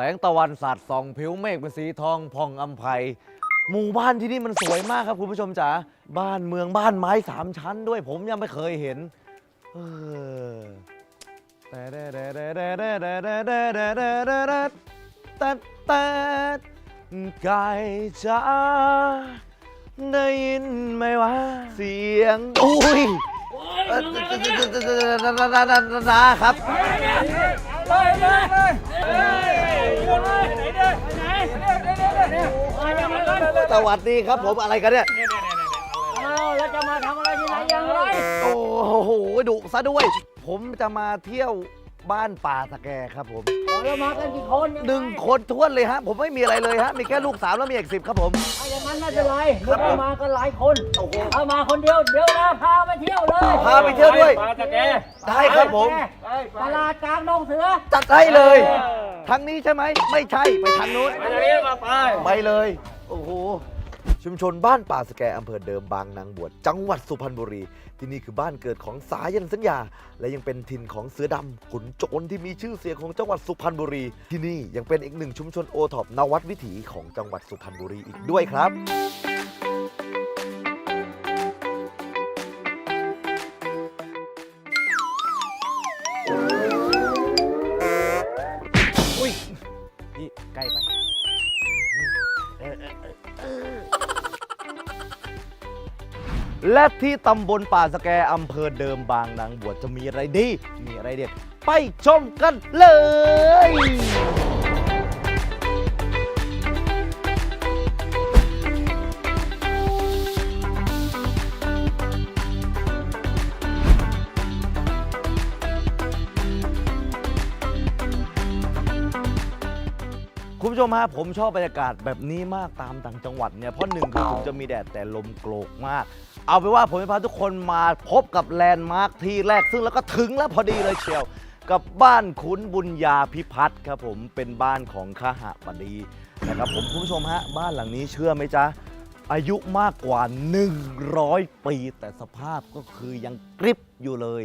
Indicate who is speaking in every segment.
Speaker 1: แสงตะวันสาดส่องผิวเมฆเป็นสีทองผ่องอำไพหมู่บ้านที่นี่มันสวยมากครับคุณผู้ชมจ๋าบ้านเมืองบ้านไม้สามชั้นด้วยผมยังไม่เคยเห็นเออแต่แต่แต่แต่แต่แต่แต่แต่แต่แต่แต่แต่ไก่จ๋าได้ยินไหมว่าเสียงอุ้ยนะครับ
Speaker 2: เลยเลย
Speaker 1: สวัสดีครับผมอะไรกันเนี่ย
Speaker 2: อ้าวแล้วจะมาทำอะไรที่ไหนอย่างไร
Speaker 1: โอ้โหดุซะด้วย ผมจะมาเที่ยวบ้านป่าสแกครับผม
Speaker 2: เรามากันกี่คนยังไง
Speaker 1: หนึ่งคนท้วนเลยฮะ ผมไม่มีอะไรเลยฮะ มีแค่ลูกสาวแล้วมีเอกสิบครับผม
Speaker 2: เอาอย่างนั้นไม่เป็นไร
Speaker 1: ครับ
Speaker 2: เรามากันหลายคนเอามาคนเดียวเดี๋ยวนะพาไปเที่ยวเลย
Speaker 1: พาไปเที่ยวด้วย
Speaker 2: มาตะแก
Speaker 1: ได้ครับผม
Speaker 2: ตลาดกลางดงเสือ
Speaker 1: จัดให้เลย ทางนี้ใช่ไหม ไม่ใช่ ไปทางนู้น
Speaker 2: ไปทางนี้มาไป
Speaker 1: ไปเลย โอ้โห ชุมชนบ้านป่าสแกอำเภอเดิมบางนางบวชจังหวัดสุพรรณบุรี ที่นี่คือบ้านเกิดของสายันสัญญา และยังเป็นถิ่นของเสือดำขุนโจรที่มีชื่อเสียงของจังหวัดสุพรรณบุรี ที่นี่ยังเป็นอีกหนึ่งชุมชนโอท็อปนวัดวิถีของจังหวัดสุพรรณบุรีอีกด้วยครับ และที่ตำบลป่าสแกอำเภอเดิมบางนางบวชจะมีอะไรดี มีอะไรเด็ด ไปชมกันเลย ผู้ชมฮะผมชอบบรรยากาศแบบนี้มากตามต่างจังหวัดเนี่ยเพราะหนึ่งคือถึงจะมีแดดแต่ลมโกรกมาก เอาไปนว่าผมจะพาทุกคนมาพบกับแลนด์มาร์คที่แรกซึ่งแล้วก็ถึงแล้วพอดีเลยเชียว กับบ้านขุนบุญญาพิพัฒน์ครับผมเป็นบ้านของขหบดีนะครับผมคุณผู้ชมฮะบ้านหลังนี้เชื่อไหมจ๊ะ อายุมากกว่า 100 ปี แต่สภาพก็คือยังกริบอยู่เลย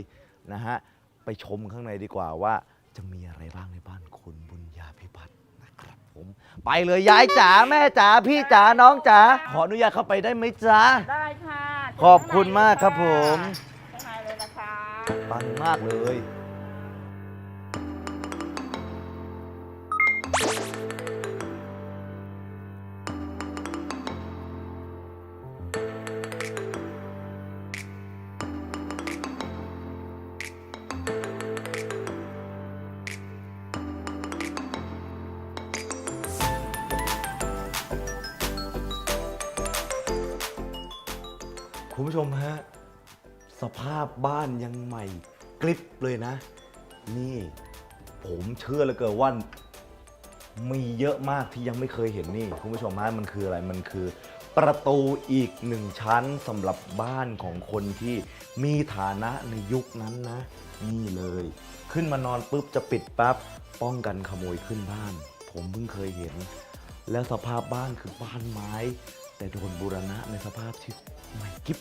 Speaker 1: นะฮะ ไปชมข้างในดีกว่าว่าจะมีอะไรบ้างในบ้านคุณบุญญาพิพัฒน์นะครับผม ไปเลยยายจ๋าแม่จ๋าพี่จ๋าน้องจ๋าขออนุญาตเข้าไปได้ไหมจ๊ะ
Speaker 3: ได้ค่ะ
Speaker 1: ขอบคุณมากครับผม
Speaker 3: ข้างในเลยนะคะ
Speaker 1: ปังมากเลยาพบ้านยังใหม่กริบเลยนะ นี่ผมเชื่อเหลือเกินว่ามีเยอะมากที่ยังไม่เคยเห็นนี่คุณผู้ชมฮะมันคืออะไรมันคือ ประตูอีกหนึ่งชั้นสำหรับบ้านของคนที่มีฐานะในยุคนั้นนะ นี่เลย ขึ้นมานอนปุ๊บจะปิดปั๊บป้องกันขโมยขึ้นบ้าน ผมเพิ่งเคยเห็น แล้วสภาพบ้านคือบ้านไม้ แต่โดนบูรณะในสภาพที่ใหม่กิ๊บ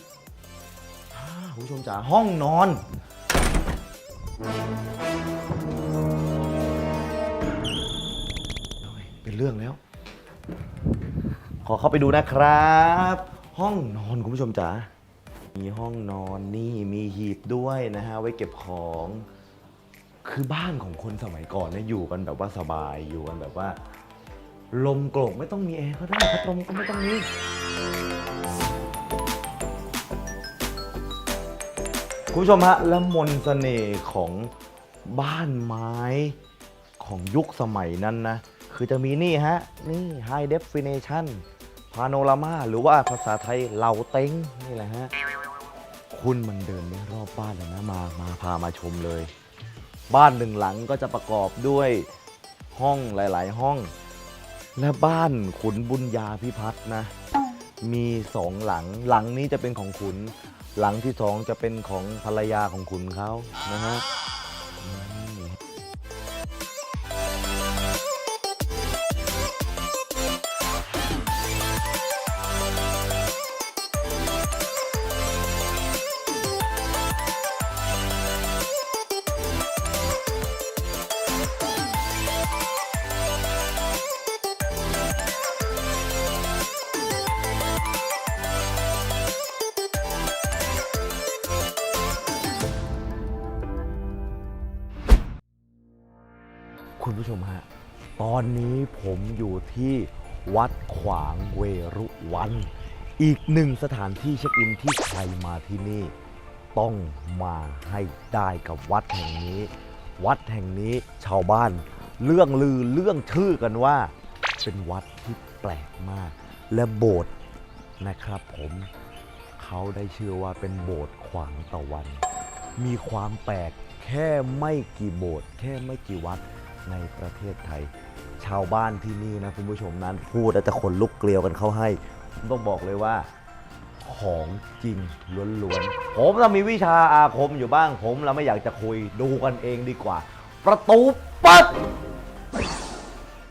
Speaker 1: คุณผู้ชมจ๋าห้องนอน เป็นเรื่องแล้ว ขอเข้าไปดูนะครับ ห้องนอนคุณผู้ชมจ๋ามีห้องนอนนี่มีหีบด้วยนะฮะไว้เก็บของคือบ้านของคนสมัยก่อนเนี่ยอยู่กันแบบว่าสบายอยู่กันแบบว่า ลมโกรกไม่ต้องมีแอร์ก็ได้พัดลมก็ไม่ต้องมี คุณผู้ชมฮะและมนสเสน่ห์ของบ้านไม้ของยุคสมัยนั้นนะ คือจะมีนี่ฮะ นี่ High Definition Panorama หรือว่าภาษาไทยเหล่าเต็งนี่แหละฮะ คุณมันเดินไม่รอบบ้านเลยนะมามาพามาชมเลย บ้านหนึ่งหลังก็จะประกอบด้วยห้องหลาย ๆ ห้อง และบ้านขุนบุญญาพิพัฒน์นะ มีสองหลังหลังนี้จะเป็นของขุน หลังที่สองจะเป็นของภรรยาของขุนเขานะฮะ อนนี้ผมอยู่ที่วัดขวางเวรุวัน อีกหนึ่งสถานที่เช็คอินที่ใครมาที่นี่ ต้องมาให้ได้กับวัดแห่งนี้ วัดแห่งนี้ชาวบ้าน เรื่องลือเรื่องชื่อกันว่า เป็นวัดที่แปลกมาก และโบสถ์นะครับผมเขาได้ชื่อว่าเป็นโบสถ์ขวางตะวัน มีความแปลกแค่ไม่กี่โบสถ์แค่ไม่กี่วัดในประเทศไทย ชาวบ้านที่นี่นะคุณผู้ชมนั้นพูดแล้วจะขนลุกเกลียวกันเข้าให้ผมต้องบอกเลยว่าของจริงล้วนๆ ผมเรามีวิชาอาคมอยู่บ้างผมเราไม่อยากจะคุยดูกันเองดีกว่า ประตูเปิด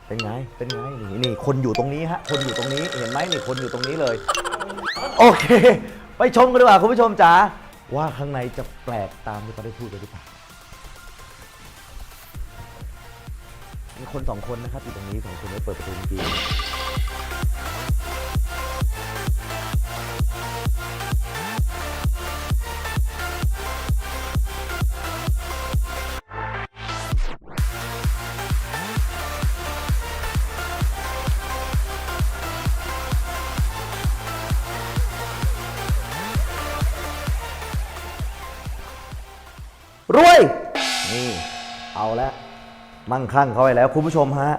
Speaker 1: เป็นไง เป็นไง นี่นี่คนอยู่ตรงนี้ฮะ คนอยู่ตรงนี้เห็นไหมนี่คนอยู่ตรงนี้เลย โอเค ไปชมกันดีกว่าคุณผู้ชมจ๋าว่าข้างในจะแปลกตามที่เขาได้พูดไปหรือเปล่า มีคนสองคนนะครับอยู่ตรงนี้สองคนไม่เปิดประตูเมื่อกี้รวยนี่เอาละ มั่งคั่งเขาไปแล้ว คุณผู้ชมฮะ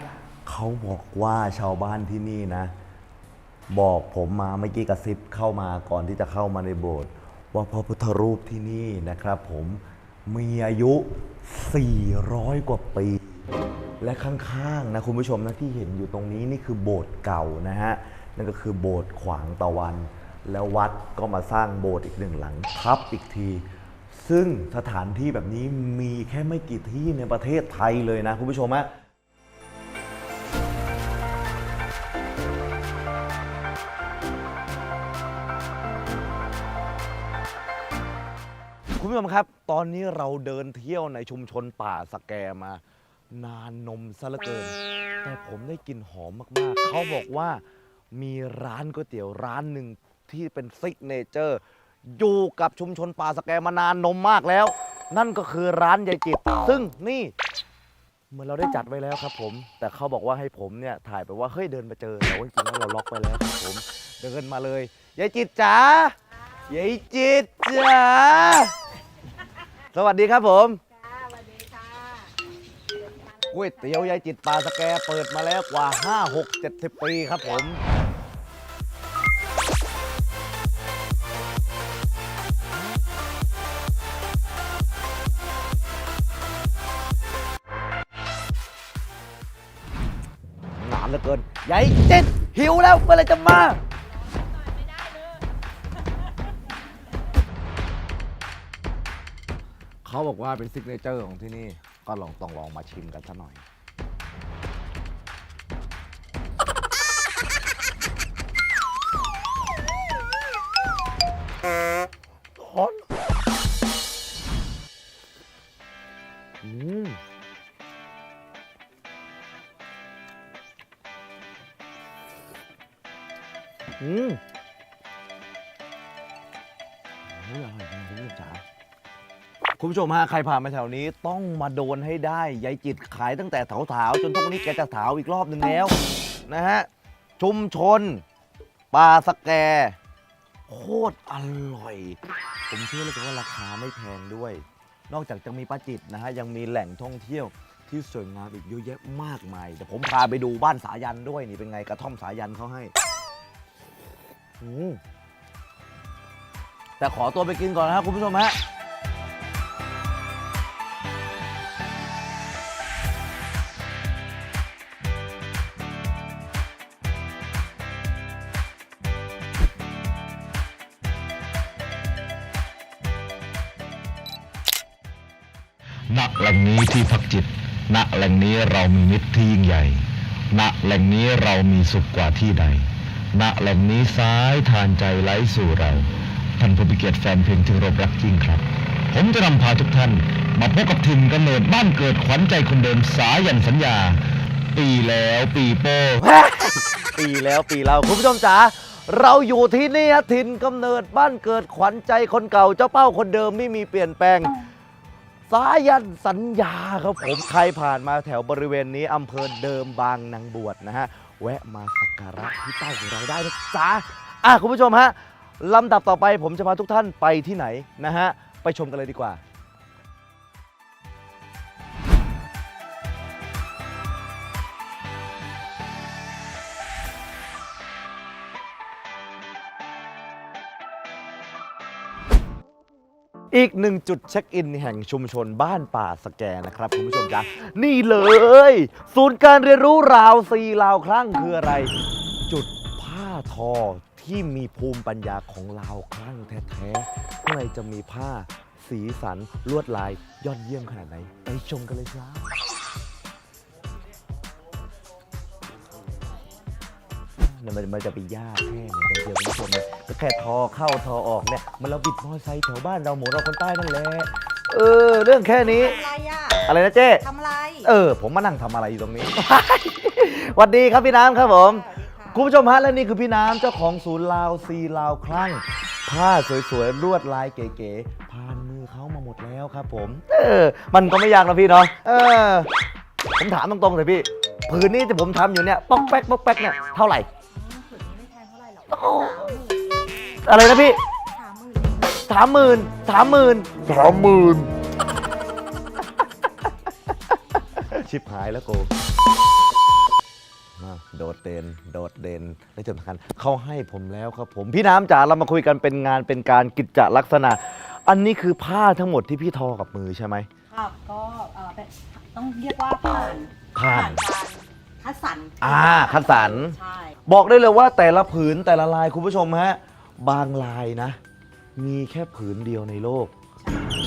Speaker 1: เขาบอกว่าชาวบ้านที่นี่นะ บอกผมมาเมื่อกี้กระซิบเข้ามาก่อนที่จะเข้ามาในโบสถ์ว่าพระพุทธรูปที่นี่นะครับ ผมมีอายุ 400 กว่าปี และข้างๆนะคุณผู้ชมนะที่เห็นอยู่ตรงนี้นี่คือโบสถ์เก่านะฮะนั่นก็คือโบสถ์ขวางตะวัน แล้ววัดก็มาสร้างโบสถ์อีกหนึ่งหลังทับอีกที ซึ่งสถานที่แบบนี้มีแค่ไม่กี่ที่ในประเทศไทยเลยนะคุณผู้ชมฮะคุณผู้ชมครับ ตอนนี้เราเดินเที่ยวในชุมชนป่าสแกมานานนมซะเหลือเกิน แต่ผมได้กลิ่นหอมมากๆ เขาบอกว่ามีร้านก๋วยเตี๋ยวร้านหนึ่งที่เป็นซิกเนเจอร์ อยู่กับชุมชนป่าสแกมานานนมมากแล้ว นั่นก็คือร้านยายจิต ซึ่งนี่ เหมือนเราได้จัดไว้แล้วครับผม แต่เขาบอกว่าให้ผมเนี่ยถ่ายไปว่าเฮ้ยเดินมาเจอแต่ว่าจริงๆแล้วเราล็อกไปแล้วครับผม เดินมาเลยยายจิตจ๋ายายจิตจ๋าสวัสดีครับผม
Speaker 3: ค่ะสวัสดีค่ะ
Speaker 1: ก๋วยเตี๋ยวยายจิตปลาสแกเปิดมาแล้วกว่า 5 6 70 ปีครับผม ยายจิตหิวแล้วเมื่อไรจะมาเขาบอกว่าเป็นซิกเนเจอร์ของที่นี่ก็ลองต้องลองมาชิมกันซะหน่อย ผู้ชมฮะใครผ่านมาแถวนี้ต้องมาโดนให้ได้ยายจิตขายตั้งแต่ถาวๆจนทุกวันนี้แกจะถาวอีกรอบหนึ่งแล้วนะฮะชุมชนปลาสแก โคตรอร่อย ผมเชื่อเลยว่าราคาไม่แพงด้วย นอกจากจะมีปลาจิตนะฮะยังมีแหล่งท่องเที่ยวที่สวยงามอีกเยอะแยะมากมายเดี๋ยวผมพาไปดูบ้านสายันด้วยนี่เป็นไงกระท่อมสายันเขาให้อืมแต่ขอตัวไปกินก่อนนะครับคุณผู้ชมฮะ
Speaker 4: แหล่งนี้ที่พักจิต ณ แหล่งนี้เรามีมิตรที่ยิ่งใหญ่ ณ แหล่งนี้เรามีสุขกว่าที่ใด ณ แหล่งนี้ซ้ายทานใจไหลสู่เรา ท่านผู้มีเกียรติแฟนเพลงที่รบรักยิ่งครับ ผมจะนำพาทุกท่าน มาพบกับถิ่นกำเนิดบ้านเกิดขวัญใจคนเดิมสายันสัญญา ปีแล้วปีโป้
Speaker 1: ปีแล้วปีเราคุณผู้ชมจ๋าเราอยู่ที่นี่ฮะถิ่นกำเนิดบ้านเกิดขวัญใจคนเก่าเจ้าเป้าคนเดิมไม่มีเปลี่ยนแปลง สายันสัญญาครับผมใครผ่านมาแถวบริเวณนี้อำเภอเดิมบางนางบวชนะฮะ แวะมาสักการะที่เต้าของเราได้นะจ๊ะอะคุณผู้ชมฮะลำดับต่อไปผมจะพาทุกท่านไปที่ไหนนะฮะ ไปชมกันเลยดีกว่า อีกหนึ่งจุดเช็คอินแห่งชุมชนบ้านป่าสแกนะครับคุณผู้ชมจ๊ะนี่เลย ศูนย์การเรียนรู้ราวซีราวคลั่งคืออะไร จุดผ้าทอที่มีภูมิปัญญาของลาวคลั่งแท้ๆข้างในจะมีผ้าสีสันลวดลายยอดเยี่ยมขนาดไหน ไปชมกันเลยครับเนี่ยมันมันจะไปยากแค่ไหนกันเดียวคุณผู้ชม ค่ทอเข้าทอออกเนี่ยมันเราบิดมอเตอร์ไซค์แถวบ้านเราหมูเราคนใต้นั่นแหละเออ เรื่องแค่นี้
Speaker 5: ทำอะไรอะ
Speaker 1: อะไรนะเจ๊
Speaker 5: ทำอะไร
Speaker 1: เออ ผมมานั่งทำอะไรอยู่ตรงนี้สวัสดีครับพี่น้ำครับผม
Speaker 5: สวัสดีค่ะ
Speaker 1: คุณผู้ชมฮะและนี่คือพี่น้ำเจ้าของศูนย์ลาวซีลาวคลั่ง ผ้าสวยๆลวดลายเก๋ๆผ่านมือเขามาหมดแล้วครับผม เออ มันก็ไม่ยากนะพี่เนาะเออ ผมถามตรงๆเลยพี่ผืนนี้ที่ผมทำอยู่เนี่ยป๊อกแป๊กป๊อกแป๊กเนี่ยเท่าไหร่
Speaker 5: ผืนนี้ไม่แพงเท่าไหร่หรอก
Speaker 1: โอ้ อะไรนะพี่
Speaker 5: สามหมื่น
Speaker 1: สามหมื่นสามหมื่นสามหมื่นชิบหายแล้วกูมาโดดเด่นโดดเด่นและที่สำคัญเขาให้ผมแล้วครับผม พี่น้ำจ๋าเรามาคุยกันเป็นงานเป็นการกิจจลักษณะ อันนี้คือผ้าทั้งหมดที่พี่ทอกับมือใช่ไหม
Speaker 5: ค่ะก็เอ่อเป็นต้องเรียกว่าผ่าน
Speaker 1: ผ่าน
Speaker 5: การคัดสรร
Speaker 1: อ่าคัดสรร
Speaker 5: ใช่
Speaker 1: บอกได้เลยว่าแต่ละผืนแต่ละลายคุณผู้ชมฮะ บางลายนะ มีแค่ผืนเดียวในโลก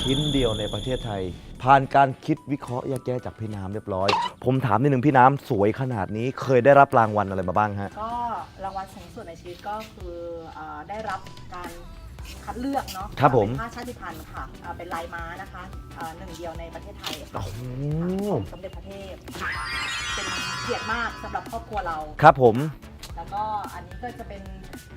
Speaker 1: ชิ้นเดียวในประเทศไทย ผ่านการคิดวิเคราะห์แยกแยะจากพี่น้ำเรียบร้อย ผมถามนิดนึงพี่น้ำสวยขนาดนี้เคยได้รับรางวัลอะไรมาบ้างฮะ
Speaker 5: ก็รางวัลสูงสุดในชีวิตก็คือเอ่อได้รับการคัดเลือกเนาะ
Speaker 1: ครับผม
Speaker 5: เป็นผ้าชาติพันธุ์ค่ะเอ่อเป็นลายม้านะคะเอ่อหนึ่งเดียวในประเทศไทย
Speaker 1: โอ้
Speaker 5: ค่ะ
Speaker 1: โห
Speaker 5: ของสมเด็จพระเทพเป็นเกียรติมากสำหรับครอบครัวเรา
Speaker 1: ครับผม
Speaker 5: แล้วก็อันนี้ก็จะเป็น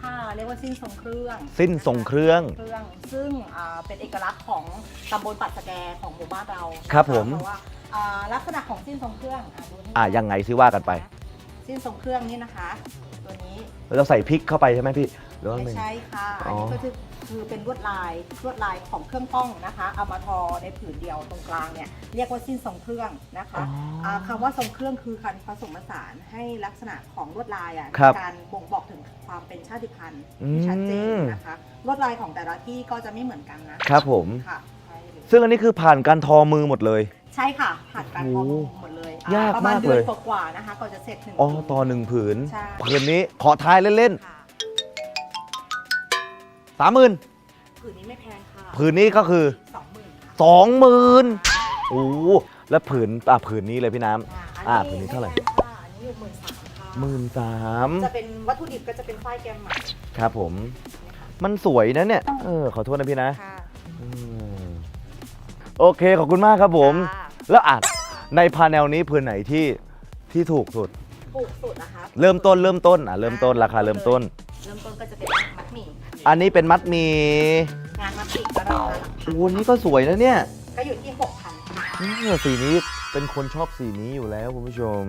Speaker 5: ผ้าเรียกว่าสิ้นทรงเครื่อง
Speaker 1: สิ้นทรงเครื่อง
Speaker 5: เครื่อง ซึ่งอ่าเป็นเอกลักษณ์ของตำบลปัดสแกของหมู่บ้านเรา
Speaker 1: ครับผม
Speaker 5: เพราะว่าอ่าลักษณะของสิ้นทรงเครื่องอะดูนี่
Speaker 1: อะยังไงซิว่ากันไป
Speaker 5: สิ้นทรงเครื่องนี่นะคะ ตัวนี้
Speaker 1: เราใส่พริกเข้าไปใช่ไหมพี่หรือว่า
Speaker 5: ไม่
Speaker 1: ไม่
Speaker 5: ใช่ค่ะ
Speaker 1: อ๋
Speaker 5: อั
Speaker 1: อ
Speaker 5: นนี้ก็คือ คือเป็นลวดลายลวดลายของเครื่องป้องนะคะ เอามาทอในผืนเดียวตรงกลางเนี่ยเรียกว่าสิ้นทรงเครื่องนะคะาคำว่าทรงเครื่องคือการผสมผสานให้ลักษณะของลวดลายอะ
Speaker 1: ครับ
Speaker 5: มีการบ่งบอกถึงความเป็นชาติพันธุ์
Speaker 1: อืม
Speaker 5: ที่ชัดเจนนะคะลวดลายของแต่ละที่ก็จะไม่เหมือนกันนะครับ
Speaker 1: ผม
Speaker 5: ค่ะใช่เลย
Speaker 1: ซึ่งอันนี้คือผ่านการทอมือหมดเลย
Speaker 5: ใช่ค่ะ ผ่านการ
Speaker 1: โอ้
Speaker 5: ข้
Speaker 1: โห
Speaker 5: อมูลหมดเลยอ่
Speaker 1: ยาก
Speaker 5: ประมาณ
Speaker 1: มาก
Speaker 5: เดื
Speaker 1: เล
Speaker 5: อน
Speaker 1: ย
Speaker 5: กว่าๆนะคะก็จะเสร็จหนึ่ง
Speaker 1: อ๋อ
Speaker 5: ผืน
Speaker 1: ต่อหนึ่งผืน
Speaker 5: ใช่
Speaker 1: ผืนนี้ขอทายเล่น
Speaker 5: ค่ะ
Speaker 1: ๆ สามหมื่น
Speaker 5: ผืนนี้ไม่แพงค่ะ
Speaker 1: ผืนนี้ก็คือ
Speaker 5: สองหมื่นค่ะ
Speaker 1: สองหมื่นโอ้โหแล้วผืนอะผืนนี้เลยพี่น้ำ
Speaker 5: อ่า
Speaker 1: อ่า
Speaker 5: อัน
Speaker 1: ผืนนี้
Speaker 5: นี้
Speaker 1: เท่าไหร่
Speaker 5: ม่แพงค่ะอันนี้อยู่หมื่นสามค่ะ
Speaker 1: หมื่นสาม
Speaker 5: จะเป็นวัตถุดิบก็จะเป็นฝ้ายแกมหมัก
Speaker 1: ครับผม
Speaker 5: นะคะ
Speaker 1: มันสวยนะเนี่ยเออขอโทษนะพี่นะ
Speaker 5: ค่ะ
Speaker 1: อืมโอเคขอบคุณมากครับผม
Speaker 5: ค่ะ
Speaker 1: แล้วอาจในพาแนลนี้ผืนไหนที่ที่ถูกสุด
Speaker 5: ถูกสุดนะคะ
Speaker 1: เริ่มต้นเริ่มต้นอะเริ่มต้นราคาเริ่มต้น
Speaker 5: เริ่มต้นก็จะเป็นมัดหมี่
Speaker 1: อันนี้เป็นมัดหมี
Speaker 5: งานมัดหมี่ก็ราคาหลัก
Speaker 1: โอ้นี่ก็สวยนะเนี่ย
Speaker 5: ก็อยู่ที่หกพันค่ะ
Speaker 1: เออสีนี้เป็นคนชอบสีนี้อยู่แล้วคุณผู้ชม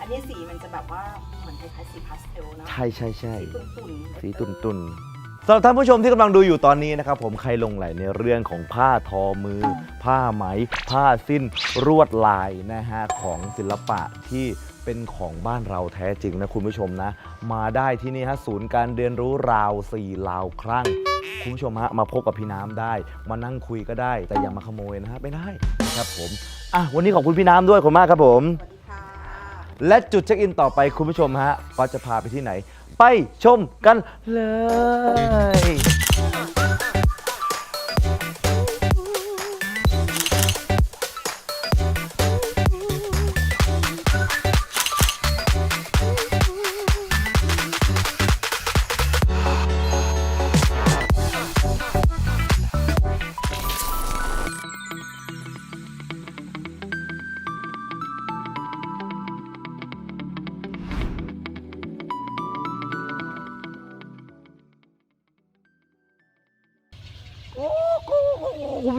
Speaker 5: อันนี้สีมันจะแบบว่าเหมือนคล้ายๆสีพาสเทลเนาะ
Speaker 1: ใช่ใช่ใช่
Speaker 5: สีตุ่นๆ
Speaker 1: สีตุนตุนๆสำหรับท่านผู้ชมที่กำลังดูอยู่ตอนนี้นะครับผมใครลงไหลในเรื่องของผ้าทอมือ ผ้าไหม ผ้าสิ้นรวดลายนะฮะของศิลปะที่ เป็นของบ้านเราแท้จริงนะคุณผู้ชมนะ มาได้ที่นี่ฮะศูนย์การเรียนรู้ราวสี่ลาวครั้งคุณผู้ชมฮะมาพบกับพี่น้ำได้ มานั่งคุยก็ได้ แต่อย่ามาขโมยนะฮะไม่ได้นะครับผมอะวันนี้ขอบคุณพี่น้ำด้วยขอบคุณมากครับผม
Speaker 5: สวัสดีค่ะ
Speaker 1: และจุดเช็คอินต่อไปคุณผู้ชมฮะก็จะพาไปที่ไหน ไปชมกันเลย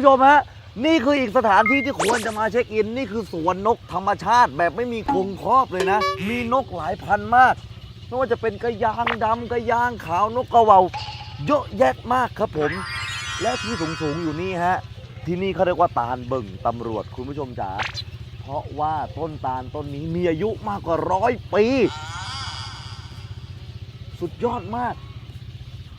Speaker 1: ชมฮะนี่คืออีกสถานที่ที่ควรจะมาเช็คอิน นี่คือสวนนกธรรมชาติแบบไม่มีกรงครอบเลยนะ มีนกหลายพันมากไม่ว่าจะเป็นกระยางดำกระยางขาวนกกระเวาเยอะแยะมากครับผม และที่สูงสูงอยู่นี่ฮะ ที่นี่เขาเรียกว่าตาลเบิ่งตำรวจคุณผู้ชมจ๋าเพราะว่าต้นตาลต้นนี้มีอายุมากกว่าร้อยปี สุดยอดมาก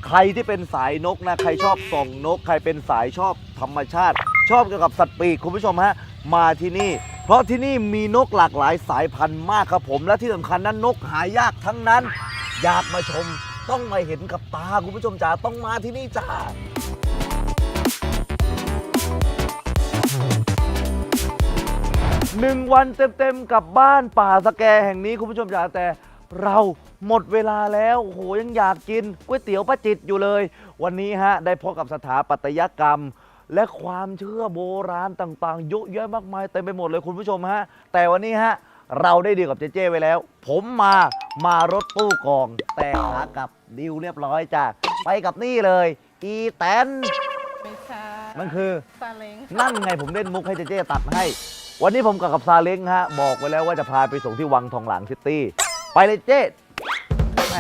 Speaker 1: ใครที่เป็นสายนกนะ ใครชอบส่องนก ใครเป็นสายชอบ ธรรมชาติ ชอบเกี่ยวกับสัตว์ปีกคุณผู้ชมฮะมาที่นี่ เพราะที่นี่มีนกหลากหลายสายพันธุ์มากครับผม และที่สำคัญนั้นนกหายากทั้งนั้น อยากมาชม ต้องมาเห็นกับตาคุณผู้ชมจ๋าต้องมาที่นี่จ้าหนึ่งวันเต็มๆกับบ้านป่าสแกแห่งนี้คุณผู้ชมจ๋าแต่เราหมดเวลาแล้วโอ้โหยังอยากกินก๋วยเตี๋ยวป้าจิตอยู่เลย วันนี้ฮะ ได้พบกับสถาปัตยกรรม และความเชื่อโบราณต่างๆเยอะแยะมากมายเต็มไปหมดเลยคุณผู้ชมฮะ แต่วันนี้ฮะ เราได้ดีลกับเจเจ้ไว้แล้ว ผมมามารถตู้กอง แต่ขากลับดีลเรียบร้อยจ้ะไปกับนี่เลย อีแตน
Speaker 3: ไม่ใช่
Speaker 1: มันคือ
Speaker 3: ซาเล้ง
Speaker 1: นั่นไงผมเล่นมุกให้เจเจตัดให้ วันนี้ผมกับกับซาเล้งฮะ บอกไว้แล้วว่าจะพาไปส่งที่วังทองหลางซิตี้ไปเลยเจ๊แหม